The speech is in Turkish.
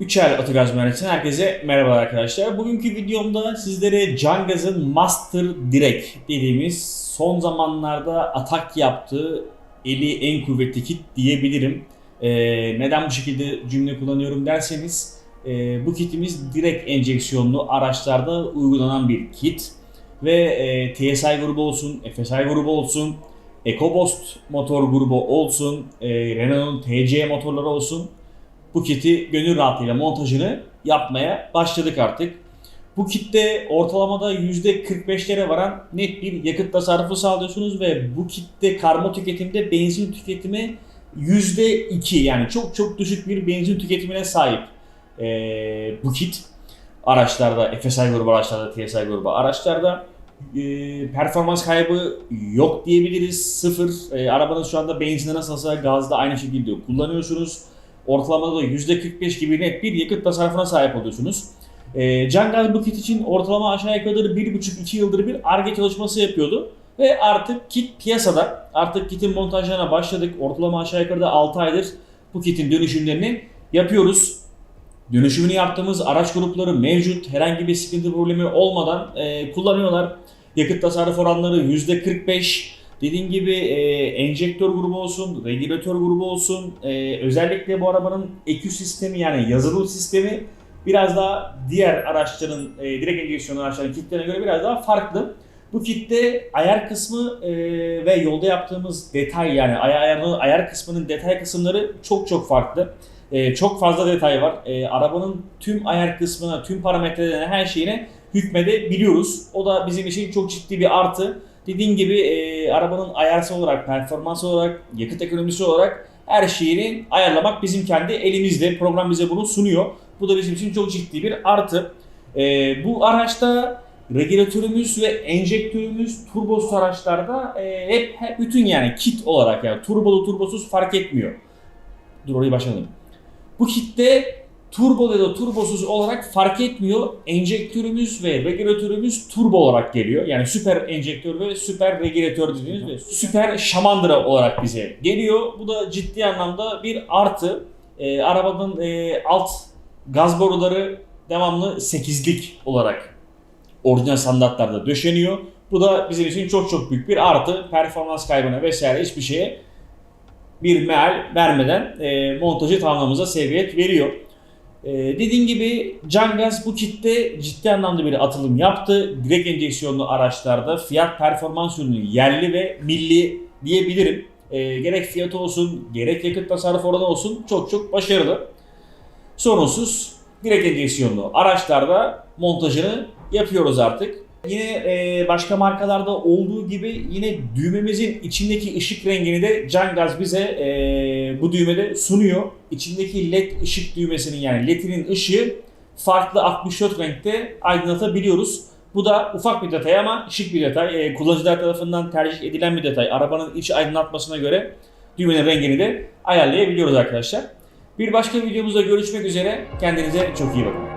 Üçer Atı Mühendisi'nden herkese merhaba arkadaşlar. Bugünkü videomda sizlere Cangaz'ın Master Direct dediğimiz son zamanlarda atak yaptığı eli en kuvvetli kit diyebilirim. Ee, neden bu şekilde cümle kullanıyorum derseniz e, bu kitimiz direkt enjeksiyonlu araçlarda uygulanan bir kit. Ve e, TSI grubu olsun, FSI grubu olsun, EcoBoost motor grubu olsun, e, Renault'un TC motorları olsun bu kiti gönül rahatlığıyla montajını yapmaya başladık artık. Bu kitte ortalamada %45'lere varan net bir yakıt tasarrufu sağlıyorsunuz ve bu kitte karma tüketimde benzin tüketimi %2 yani çok çok düşük bir benzin tüketimine sahip ee, bu kit. Araçlarda, FSI grubu araçlarda, TSI grubu araçlarda e, performans kaybı yok diyebiliriz. Sıfır. E, arabanız şu anda benzinde nasılsa gazda aynı şekilde kullanıyorsunuz. Ortalamada da %45 gibi net bir yakıt tasarrufuna sahip oluyorsunuz. E, Cangaz bu kit için ortalama aşağı yukarı 1,5-2 yıldır bir ARGE çalışması yapıyordu. Ve artık kit piyasada. Artık kitin montajlarına başladık. Ortalama aşağı yukarı 6 aydır bu kitin dönüşümlerini yapıyoruz. Dönüşümünü yaptığımız araç grupları mevcut. Herhangi bir sıkıntı problemi olmadan e, kullanıyorlar. Yakıt tasarruf oranları %45. Dediğim gibi e, enjektör grubu olsun, regülatör grubu olsun. E, özellikle bu arabanın EQ sistemi yani yazılım sistemi biraz daha diğer araçların, e, direkt enjeksiyon araçların kitlerine göre biraz daha farklı. Bu kitte ayar kısmı e, ve yolda yaptığımız detay yani ayar, ayar kısmının detay kısımları çok çok farklı. E, çok fazla detay var. E, arabanın tüm ayar kısmına, tüm parametrelerine, her şeyine hükmedebiliyoruz. O da bizim için çok ciddi bir artı. Dediğim gibi e, arabanın ayarsal olarak, performans olarak, yakıt ekonomisi olarak her şeyini ayarlamak bizim kendi elimizde. Program bize bunu sunuyor. Bu da bizim için çok ciddi bir artı. E, bu araçta regülatörümüz ve enjektörümüz turbosuz araçlarda e, hep, hep bütün yani kit olarak yani turbolu turbosuz fark etmiyor. Dur orayı başlayalım. Bu kitte turbo ya da turbosuz olarak fark etmiyor. Enjektörümüz ve regülatörümüz turbo olarak geliyor. Yani süper enjektör ve süper regülatör dediğimiz ve süper şamandıra olarak bize geliyor. Bu da ciddi anlamda bir artı. Ee, arabanın e, alt gaz boruları devamlı 8'lik olarak orijinal standartlarda döşeniyor. Bu da bizim için çok çok büyük bir artı. Performans kaybına vesaire hiçbir şeye bir meal vermeden e, montajı tamamlamamıza seviyet veriyor. E, dediğim gibi Cangaz bu kitte ciddi anlamda bir atılım yaptı. Direkt enjeksiyonlu araçlarda fiyat performans ürünü yerli ve milli diyebilirim. E, gerek fiyatı olsun, gerek yakıt tasarruf oranı olsun çok çok başarılı. Sorunsuz direkt enjeksiyonlu araçlarda montajını yapıyoruz artık. Yine e, başka markalarda olduğu gibi yine düğmemizin içindeki ışık rengini de Cangaz bize e, bu düğmede sunuyor. İçindeki led ışık düğmesinin yani ledinin ışığı farklı 64 renkte aydınlatabiliyoruz. Bu da ufak bir detay ama şık bir detay. E, kullanıcılar tarafından tercih edilen bir detay. Arabanın iç aydınlatmasına göre düğmenin rengini de ayarlayabiliyoruz arkadaşlar. Bir başka videomuzda görüşmek üzere. Kendinize çok iyi bakın.